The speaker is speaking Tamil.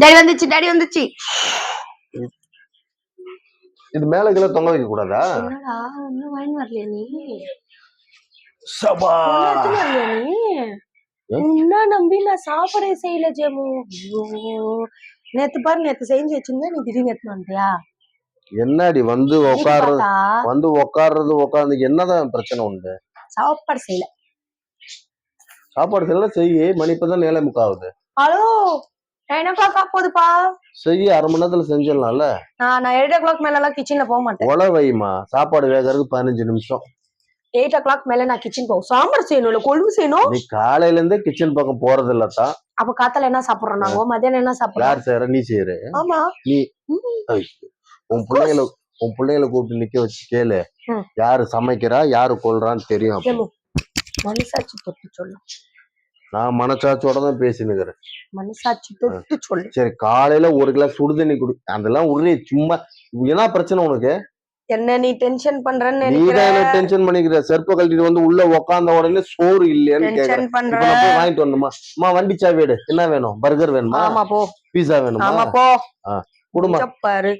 டாடி வந்துச்சு டாடி வந்துச்சு. இது மேல கீழே தொங்க வைக்க கூடாதா? என்னடா இன்னும் வாங்கி வரலையா நீ? சபா. உன்ன நம்பி நான் சாப்பாடே செய்யல ஜெமு. நேத்து பாரு நேத்து செஞ்சு வச்சிருந்தா நீ திடீர்னு எடுத்துன்னு வந்தியா என்னடி வந்து உட்கார்றது வந்து உட்கார்றது உட்கார்ந்து என்னதான் பிரச்சனை உண்டு? சாப்பாடு செய்யல. சாப்பாடு செய்யலாம் செய்யி மணி இப்பதான் நேலே முக்காவுது. ஹலோ நைன் ஓ கிளாக் செய்யி அரை மணி நேரத்துல செஞ்சிடலாம்ல? நான் நான் எயிட் ஓ கிளாக் மேல கிச்சன்ல போக மாட்டேன். உழ வைமா சாப்பாடு வேகறதுக்கு பதினஞ்சு நிமிஷம். எயிட் ஓ கிளாக் மேல நான் கிச்சன் போகும் சாம்பார் செய்யணும்ல கொழும்பு செய்யணும்? நீ காலையில இருந்தே கிச்சன் பக்கம் போறது இல்லத்தான் அப்ப காத்தால என்ன சாப்பிடுறோம் நாங்க? மத்தியானம் என்ன சாப்பிடுறோம்? யார் செய்யற நீ செய்யற ஆமா. உன் பிள்ளைகளை உன் பிள்ளைகளை கூப்பிட்டு நிக்க வச்சு கேளு. யாரு சமைக்கிறா யாரு கொள்றான்னு தெரியும் மனசாட்சி தொட்டு சொல்லு. நான் மனசாட்சியோட தான் பேசினுக்கிறேன். மனசாட்சி தொட்டு சொல்லு. சரி காலையில ஒரு கிளாஸ் சுடுதண்ணி குடி. அதெல்லாம் உடனே சும்மா என்ன பிரச்சனை உனக்கு? என்ன நீ டென்ஷன் பண்றன்னு நீ தான் டென்ஷன் பண்ணிக்கிற? செருப்ப கழட்டிட்டு வந்து உள்ள உக்காந்த உடனே சோறு இல்லையான்னு கேக்குற டென்ஷன் பண்ற? இப்ப நான் போய் வாங்கிட்டு வரணுமா? அம்மா வண்டி சாவி எடு. என்ன வேணும்? பர்கர் வேணுமா? ஆமா போ. பீஸா வேணுமா? ஆமா போ. குடும்பம் பாரு.